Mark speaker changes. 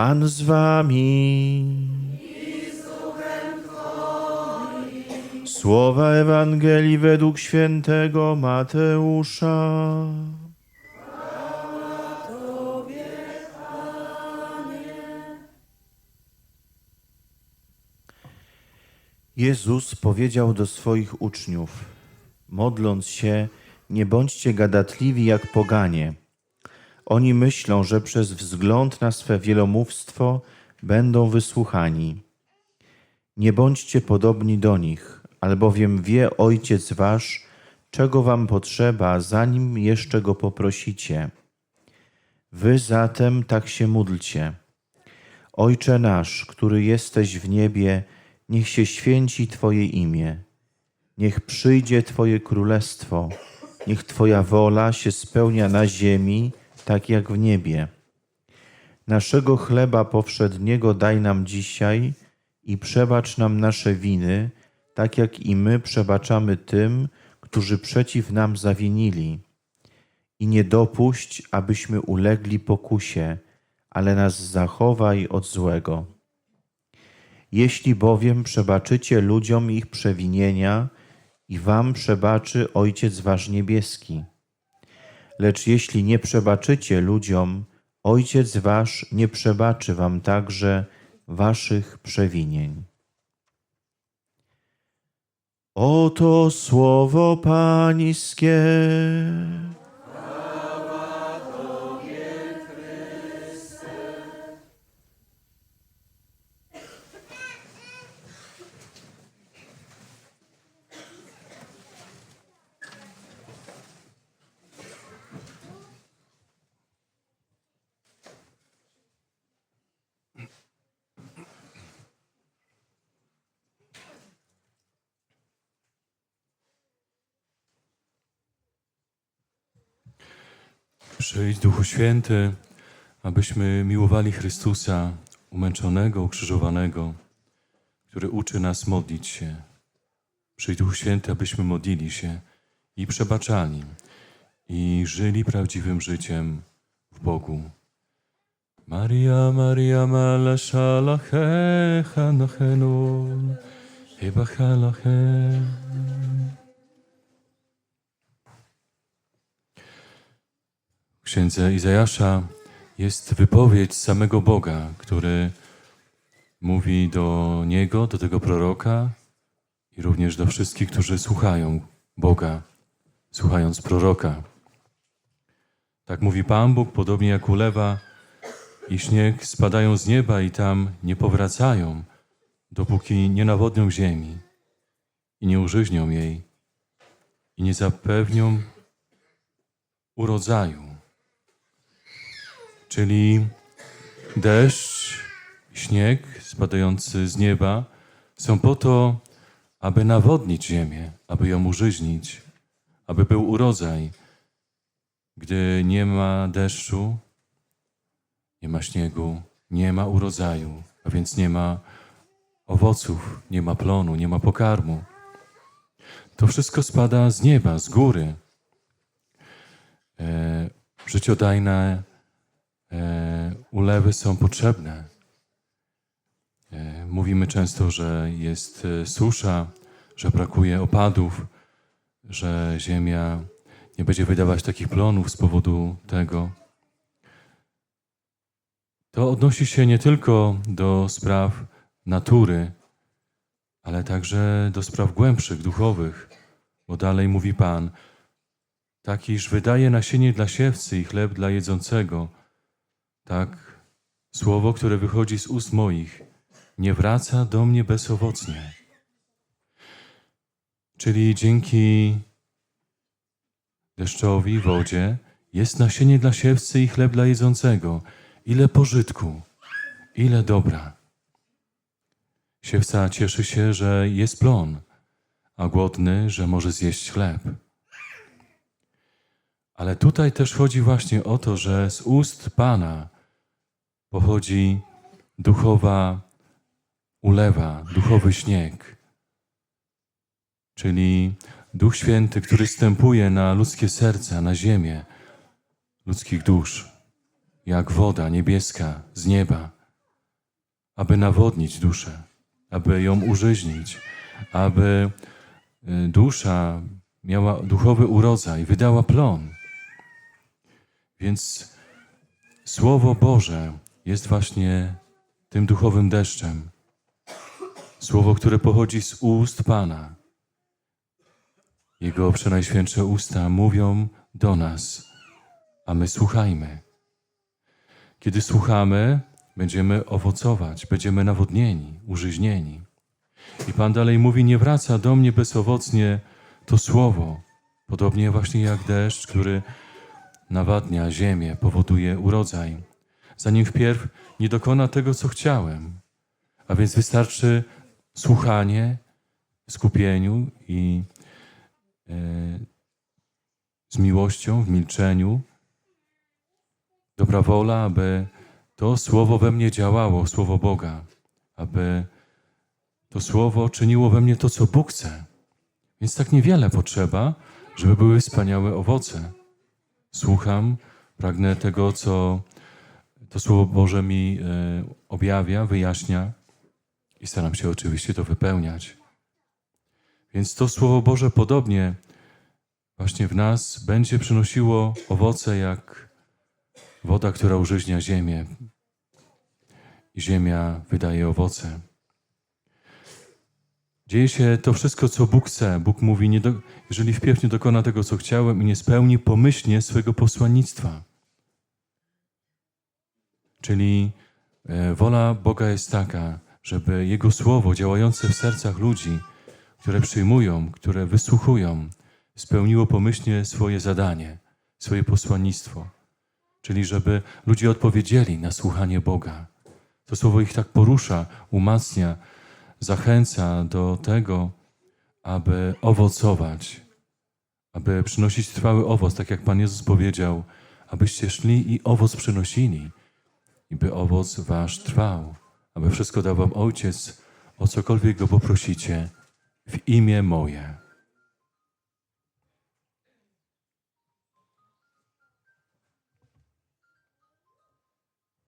Speaker 1: Pan z wami. Słowa Ewangelii według świętego Mateusza. Jezus powiedział do swoich uczniów: Modląc się, nie bądźcie gadatliwi jak poganie. Oni myślą, że przez wzgląd na swe wielomówstwo będą wysłuchani. Nie bądźcie podobni do nich, albowiem wie Ojciec Wasz, czego Wam potrzeba, zanim jeszcze Go poprosicie. Wy zatem tak się módlcie. Ojcze nasz, który jesteś w niebie, niech się święci Twoje imię. Niech przyjdzie Twoje królestwo. Niech Twoja wola się spełnia na ziemi, tak jak w niebie. Naszego chleba powszedniego daj nam dzisiaj i przebacz nam nasze winy, tak jak i my przebaczamy tym, którzy przeciw nam zawinili. I nie dopuść, abyśmy ulegli pokusie, ale nas zachowaj od złego. Jeśli bowiem przebaczycie ludziom ich przewinienia, i wam przebaczy Ojciec Wasz Niebieski. Lecz jeśli nie przebaczycie ludziom, Ojciec Wasz nie przebaczy Wam także Waszych przewinień. Oto słowo Pańskie.
Speaker 2: Przyjdź Duchu Święty, abyśmy miłowali Chrystusa, umęczonego, ukrzyżowanego, który uczy nas modlić się. Przyjdź Duchu Święty, abyśmy modlili się i przebaczali i żyli prawdziwym życiem w Bogu. Maria, Maria, mala szalache, hanochenun, chyba halache. W księdze Izajasza jest wypowiedź samego Boga, który mówi do niego, do tego proroka i również do wszystkich, którzy słuchają Boga, słuchając proroka. Tak mówi Pan Bóg, podobnie jak ulewa i śnieg spadają z nieba i tam nie powracają, dopóki nie nawodnią ziemi i nie użyźnią jej i nie zapewnią urodzaju. Czyli deszcz, śnieg spadający z nieba są po to, aby nawodnić ziemię, aby ją użyźnić, aby był urodzaj. Gdy nie ma deszczu, nie ma śniegu, nie ma urodzaju, a więc nie ma owoców, nie ma plonu, nie ma pokarmu. To wszystko spada z nieba, z góry. E, życiodajne ulewy są potrzebne. E, mówimy często, że jest e, susza, że brakuje opadów, że ziemia nie będzie wydawać takich plonów z powodu tego. To odnosi się nie tylko do spraw natury, ale także do spraw głębszych, duchowych, bo dalej mówi Pan, tak iż wydaje nasienie dla siewcy i chleb dla jedzącego, tak słowo, które wychodzi z ust moich, nie wraca do mnie bezowocnie. Czyli dzięki deszczowi, wodzie, jest nasienie dla siewcy i chleb dla jedzącego. Ile pożytku, ile dobra. Siewca cieszy się, że jest plon, a głodny, że może zjeść chleb. Ale tutaj też chodzi właśnie o to, że z ust Pana pochodzi duchowa ulewa, duchowy śnieg, czyli Duch Święty, który stępuje na ludzkie serca, na ziemię ludzkich dusz, jak woda niebieska z nieba, aby nawodnić duszę, aby ją użyźnić, aby y, dusza miała duchowy urodzaj, wydała plon. Więc Słowo Boże jest właśnie tym duchowym deszczem. Słowo, które pochodzi z ust Pana. Jego przenajświętsze usta mówią do nas, a my słuchajmy. Kiedy słuchamy, będziemy owocować, będziemy nawodnieni, użyźnieni. I Pan dalej mówi: Nie wraca do mnie bezowocnie to słowo, podobnie właśnie jak deszcz, który nawadnia ziemię, powoduje urodzaj, zanim wpierw nie dokona tego, co chciałem. A więc wystarczy słuchanie skupieniu i e, z miłością, w milczeniu, dobra wola, aby to słowo we mnie działało, słowo Boga, aby to słowo czyniło we mnie to, co Bóg chce. Więc tak niewiele potrzeba, żeby były wspaniałe owoce. Słucham, pragnę tego, co to Słowo Boże mi e, objawia, wyjaśnia i staram się oczywiście to wypełniać. Więc to Słowo Boże podobnie właśnie w nas będzie przynosiło owoce jak woda, która użyźnia ziemię i ziemia wydaje owoce. Dzieje się to wszystko, co Bóg chce. Bóg mówi, do, jeżeli wpierw nie dokona tego, co chciałem i nie spełni pomyślnie swojego posłannictwa. Czyli e, wola Boga jest taka, żeby Jego Słowo działające w sercach ludzi, które przyjmują, które wysłuchują, spełniło pomyślnie swoje zadanie, swoje posłannictwo. Czyli żeby ludzie odpowiedzieli na słuchanie Boga. To Słowo ich tak porusza, umacnia, zachęca do tego, aby owocować, aby przynosić trwały owoc, tak jak Pan Jezus powiedział, abyście szli i owoc przynosili, i by owoc wasz trwał, aby wszystko dał wam Ojciec, o cokolwiek go poprosicie, w imię moje.